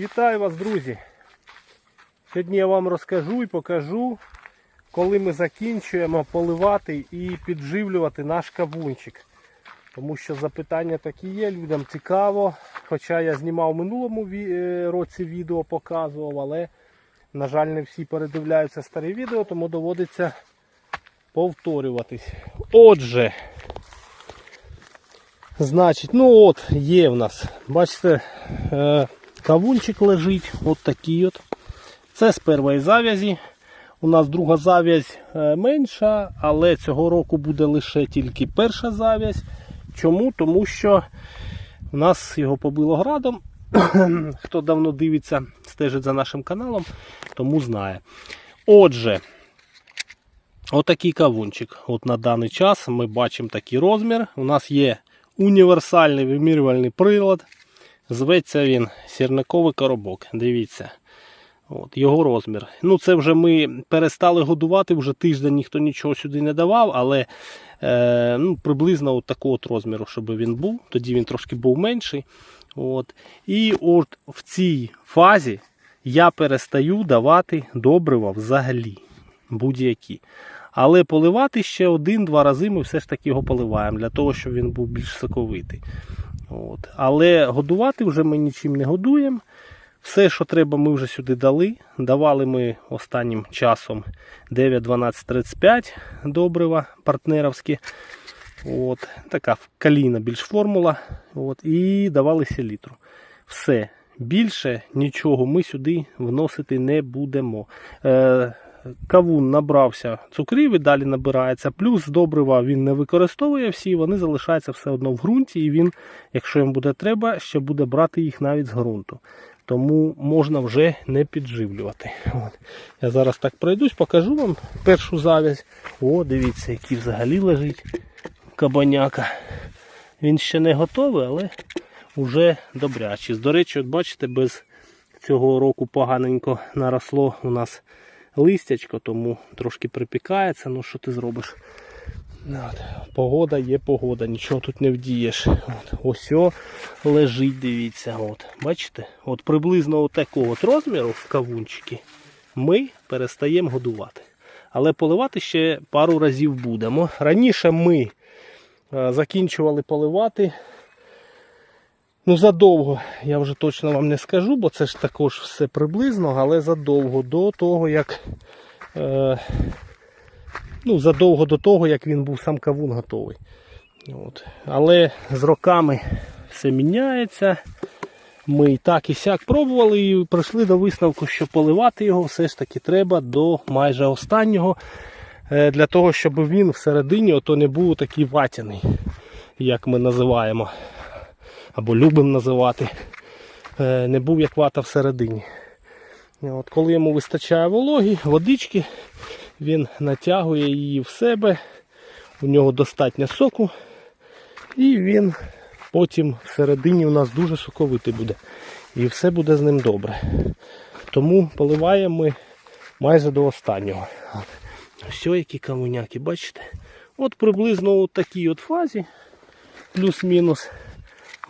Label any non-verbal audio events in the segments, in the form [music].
Вітаю вас, друзі! Сьогодні я вам розкажу і покажу, коли ми закінчуємо поливати і підживлювати наш кавунчик. Тому що запитання такі є, людям цікаво. Хоча я знімав в минулому е, році відео, показував, але, на жаль, не всі передивляються старі відео, тому доводиться повторюватись. Отже, значить, ну от є в нас, бачите, е, кавунчик лежить, от такий от. Це з першої зав'язі. У нас друга зав'язь е, менша, але цього року буде лише тільки перша зав'язь. Чому? Тому що у нас його побило градом. [coughs] Хто давно дивиться, стежить за нашим каналом, тому знає. Отже, отакий кавунчик. От на даний час ми бачимо такий розмір. У нас є універсальний вимірювальний прилад. Зветься він сірниковий коробок. Дивіться. От, Його розмір. Ну, це вже ми перестали годувати, вже тиждень ніхто нічого сюди не давав, але е, ну, приблизно от такого от розміру, щоб він був. Тоді він трошки був менший. От. І от в цій фазі я перестаю давати добрива взагалі. Будь-які. Але поливати ще один-два рази ми все ж таки його поливаємо, для того, щоб він був більш соковитий. От. Але годувати вже ми нічим не годуємо. Все, що треба, ми вже сюди дали. Давали ми останнім часом 9, 12, 35 добрива партнеровські. От, така калійна більш формула. От, і давали селітру. Все. Більше нічого ми сюди вносити не будемо. Е, кавун набрався цукрів і далі набирається. Плюс добрива він не використовує всі, вони залишаються все одно в ґрунті, і він, якщо їм буде треба, ще буде брати їх навіть з ґрунту. Тому можна вже не підживлювати. От. Я зараз так пройдусь, покажу вам першу завязь. О, дивіться, який взагалі лежить кабаняка. Він ще не готовий, але вже добрячий. До речі, от бачите, без цього року поганенько наросло у нас листячко, тому трошки припікається. Ну що ти зробиш? От. Погода є погода, нічого тут не вдієш. От. Ось о, лежить, дивіться. От. Бачите? От приблизно такого от розміру в кавунчики ми перестаємо годувати. Але поливати ще пару разів будемо. Раніше ми е, закінчували поливати. Ну, задовго, я вже точно вам не скажу, бо це ж також все приблизно, але задовго до того, як. Е, ну, задовго до того, як він був сам кавун готовий. От. Але з роками все міняється. Ми і так і сяк пробували і прийшли до висновку, що поливати його все ж таки треба до майже останнього. е, Для того, щоб він всередині ото не був такий ватяний, як ми називаємо, або любимо називати. Е, Не був як вата всередині. От, коли йому вистачає вологі, водички, він натягує її в себе, у нього достатньо соку, і він потім всередині у нас дуже соковитий буде. І все буде з ним добре. Тому поливаємо ми майже до останнього. Ось які кавуняки, бачите? От приблизно у такій от фазі, плюс-мінус,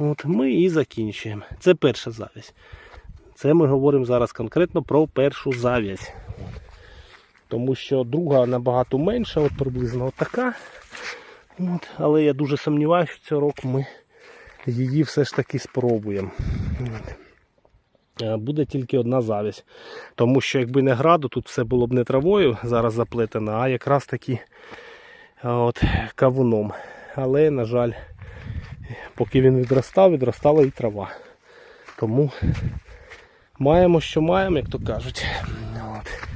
от ми і закінчуємо. Це перша завязь. Це ми говоримо зараз конкретно про першу зав'язь. Тому що друга набагато менша, от приблизно така. От. Але я дуже сумніваюся, що цього року ми її все ж таки спробуємо. От. Е, Буде тільки одна завязь. Тому що якби не граду, тут все було б не травою зараз заплетено, а якраз таки е, от, кавуном. Але, на жаль, поки він відростав, відростала і трава. Тому маємо, що маємо, як то кажуть. От.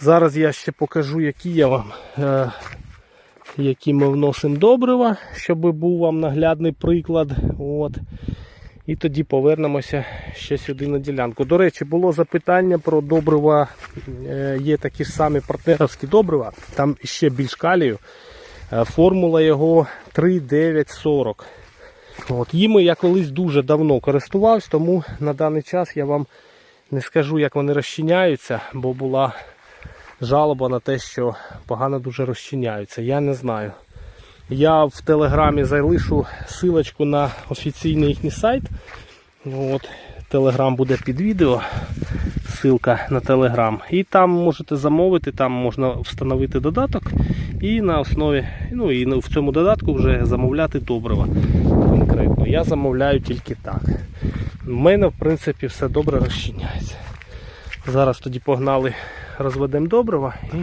Зараз я ще покажу, які я вам, е, які ми вносимо добрива, щоб був вам наглядний приклад. От. І тоді повернемося ще сюди на ділянку. До речі, було запитання про добрива. Е, Є такі ж самі партнеровські добрива, там ще більш калію. Е, Формула його 3940. От, Їми я колись дуже давно користувався, тому на даний час я вам не скажу, як вони розчиняються, бо була жалоба на те, що погано дуже розчиняються. Я не знаю. Я в телеграмі залишу силочку на офіційний їхній сайт. От, Телеграм буде під відео. Ссылка на Телеграм. І там можете замовити, там можна встановити додаток і на основі, ну і в цьому додатку вже замовляти добрива конкретно. Я замовляю тільки так. У мене, в принципі, все добре розчиняється. Зараз тоді погнали, розведемо добрива і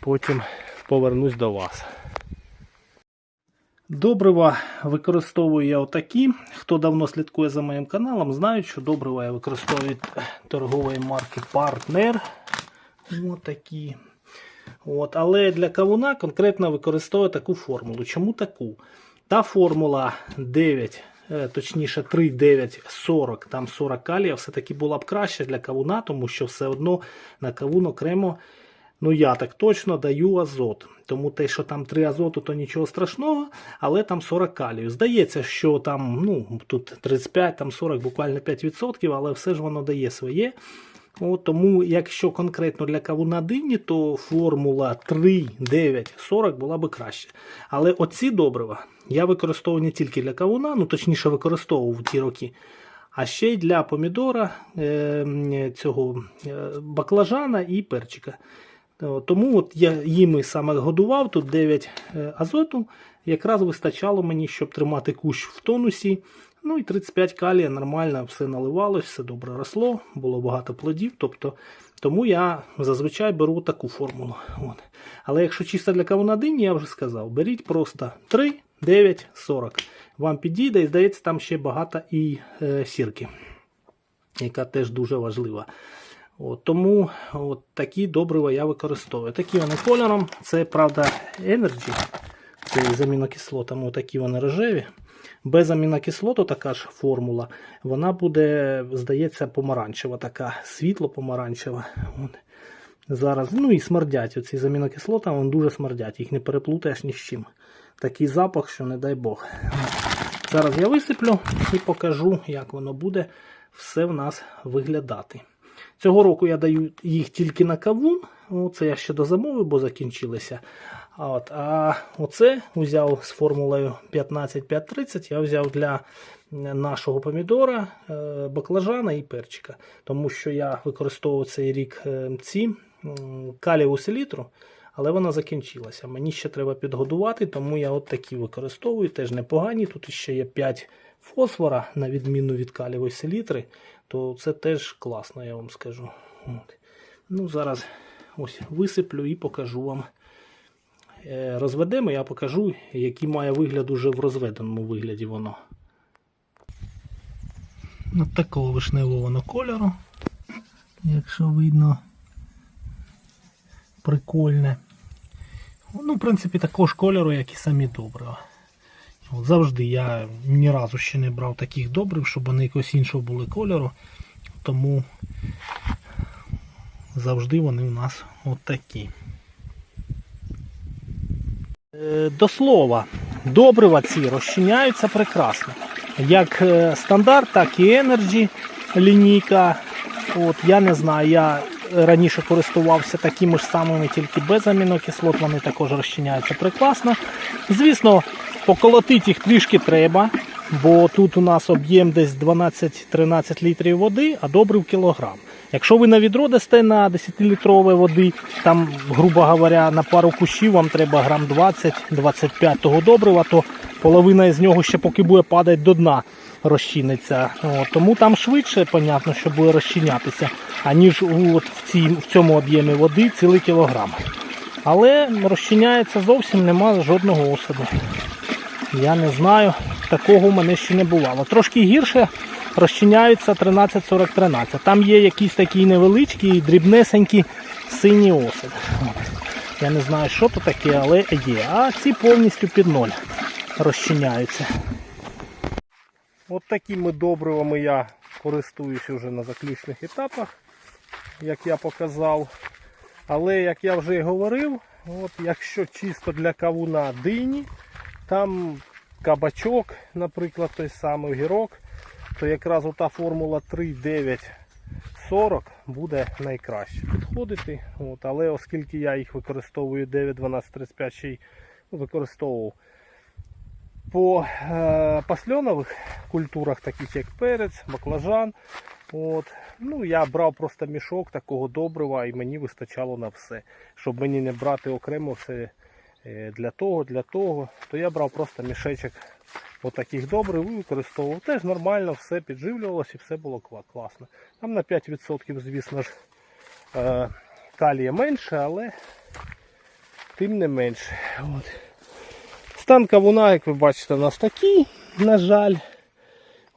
потім повернусь до вас. Добрива використовую я отакі. Хто давно слідкує за моїм каналом, знають, що добрива я використовую від торгової марки Партнер. Отакі. От, але для кавуна конкретно використовую таку формулу. Чому таку? Та формула 9, е, точніше 3, 9, 40, там 40 калія, все-таки була б краще для кавуна, тому що все одно на кавун окремо, ну я так точно даю азот. Тому те, що там 3 азоту, то нічого страшного, але там 40 калію. Здається, що там ну, тут 35, там 40, буквально 5%, але все ж воно дає своє. От, тому, якщо конкретно для кавуна дині, то формула 3, 9, 40 була би краще. Але оці добрива я використовую не тільки для кавуна, ну точніше використовував ті роки, а ще й для помідора, е, цього е, баклажана і перчика. О, Тому от я їми саме годував, тут 9 е, азоту, якраз вистачало мені, щоб тримати кущ в тонусі. Ну і 35 калія нормально все наливалось, все добре росло, було багато плодів. Тобто, тому я зазвичай беру таку формулу. От. Але якщо чисто для кавуна дині, я вже сказав, беріть просто 3, 9, 40. Вам підійде і здається, там ще багато і е, сірки, яка теж дуже важлива. От, тому от такі добрива я використовую. Такі вони кольором. Це, правда, Energy. Це з амінокислотами, такі вони рожеві. Без амінокислоту така ж формула. Вона буде, здається, помаранчева, така світло-помаранчева. Зараз, ну і смердять. Оці з амінокислотами вони дуже смердять, їх не переплутаєш ні з чим. Такий запах, що не дай Бог. Зараз я висиплю і покажу, як воно буде все в нас виглядати. Цього року я даю їх тільки на кавун. Це я ще дозамовив, бо закінчилися. А, от, а оце взяв з формулою 15-5-30, я взяв для нашого помідора, е, баклажана і перчика. Тому що я використовував цей рік е, ці м, калієву селітру, але вона закінчилася. Мені ще треба підгодувати, тому я от такі використовую, теж непогані. Тут ще є 5 фосфора, на відміну від калієвої селітри, то це теж класно, я вам скажу. От. Ну, Зараз ось висиплю і покажу вам. Е, Розведемо, я покажу, який має вигляд уже в розведеному вигляді воно. От такого вишневого кольору. Якщо видно прикольне. Ну, в принципі, такого ж кольору, як і самі добрива. От завжди я ні разу ще не брав таких добрив, щоб вони якось іншого були кольору. Тому завжди вони у нас от такі. Е, До слова, добрива ці розчиняються прекрасно. Як е, стандарт, так і Energy лінійка. От, Я не знаю, я раніше користувався такими ж самими, тільки без амінокислот, вони також розчиняються прекрасно. Звісно, поколотити їх трішки треба, бо тут у нас об'єм десь 12-13 літрів води, а добрив кілограм. Якщо ви на відро дасте на 10-літрової води, там, грубо говоря, на пару кущів вам треба грам 20-25 того добрива, то половина з нього ще поки буде падати до дна розчиниться. О, тому там швидше, понятно, що буде розчинятися, аніж от в, цій, в цьому об'ємі води цілий кілограм. Але розчиняється зовсім нема жодного осаду. Я не знаю, такого в мене ще не бувало. Трошки гірше розчиняються 13-40-13. Там є якісь такі невеличкі, дрібнесенькі сині осади. Я не знаю, що то таке, але є. А ці повністю під ноль розчиняються. От такими добривами я користуюся вже на заключних етапах, як я показав. Але як я вже і говорив, от якщо чисто для кавуна дині, там кабачок, наприклад, той самий огірок, то якраз ота формула 3,9,40 буде найкраще підходити. От, але оскільки я їх використовую 9, 12, 35 ще й використовував по е, пасльонових культурах, таких як перець, баклажан. От. Ну, я брав просто мішок такого добрива і мені вистачало на все. Щоб мені не брати окремо все для того, для того, то я брав просто мішечок отаких добрив і використовував. Теж нормально, все підживлювалося і все було класно. Там на 5%, звісно ж, е, калія менше, але тим не менше. От. Стан кавуна, як ви бачите, у нас такий, на жаль.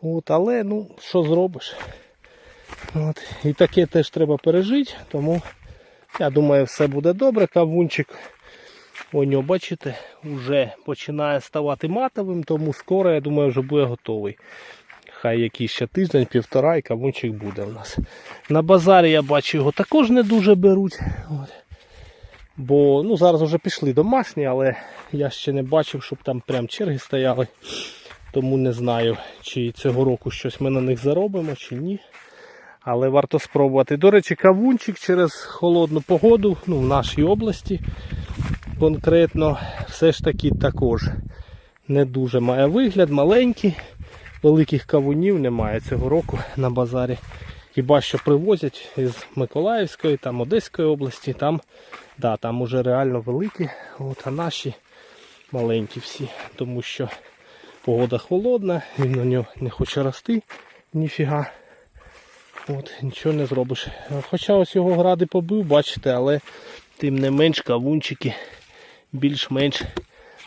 От, але ну, що зробиш? От. І таке теж треба пережити, тому я думаю, все буде добре. Кавунчик, о бачите, вже починає ставати матовим, тому скоро, я думаю, вже буде готовий. Хай якийсь ще тиждень, півтора і кавунчик буде у нас. На базарі я бачу, його також не дуже беруть. Бо ну, зараз вже пішли домашні, але я ще не бачив, щоб там прям черги стояли. Тому не знаю, чи цього року щось ми на них заробимо, чи ні. Але варто спробувати. До речі, кавунчик через холодну погоду ну, в нашій області конкретно все ж таки також не дуже має вигляд, маленький. Великих кавунів немає цього року на базарі. Хіба що привозять із Миколаївської, там Одеської області, там, да, там уже реально великі, от, а наші маленькі всі, тому що погода холодна, він на нього не хоче рости, ніфіга. От, нічого не зробиш. Хоча ось його гради побив, бачите, але тим не менш кавунчики більш-менш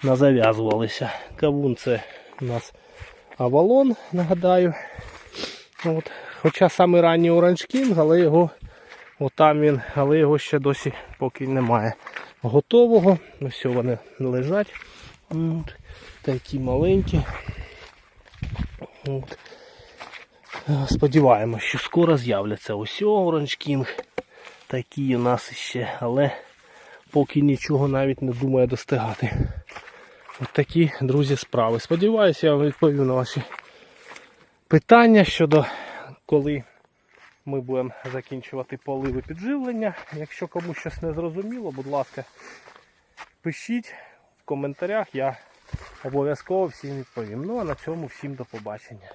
назав'язувалися. Кавун це у нас Авалон, нагадаю. От. Хоча саме ранній King, але його отам він, але його ще досі поки немає готового. Ось вони лежать. От. Такі маленькі. От. Сподіваємось, що скоро з'являться ось Orange King. Такі у нас ще, але поки нічого навіть не думає достигати. От такі, друзі, справи. Сподіваюся, я вам відповів на ваші питання щодо коли ми будемо закінчувати поливи підживлення. Якщо комусь щось не зрозуміло, будь ласка, пишіть в коментарях, я обов'язково всім відповім. Ну а на цьому всім до побачення.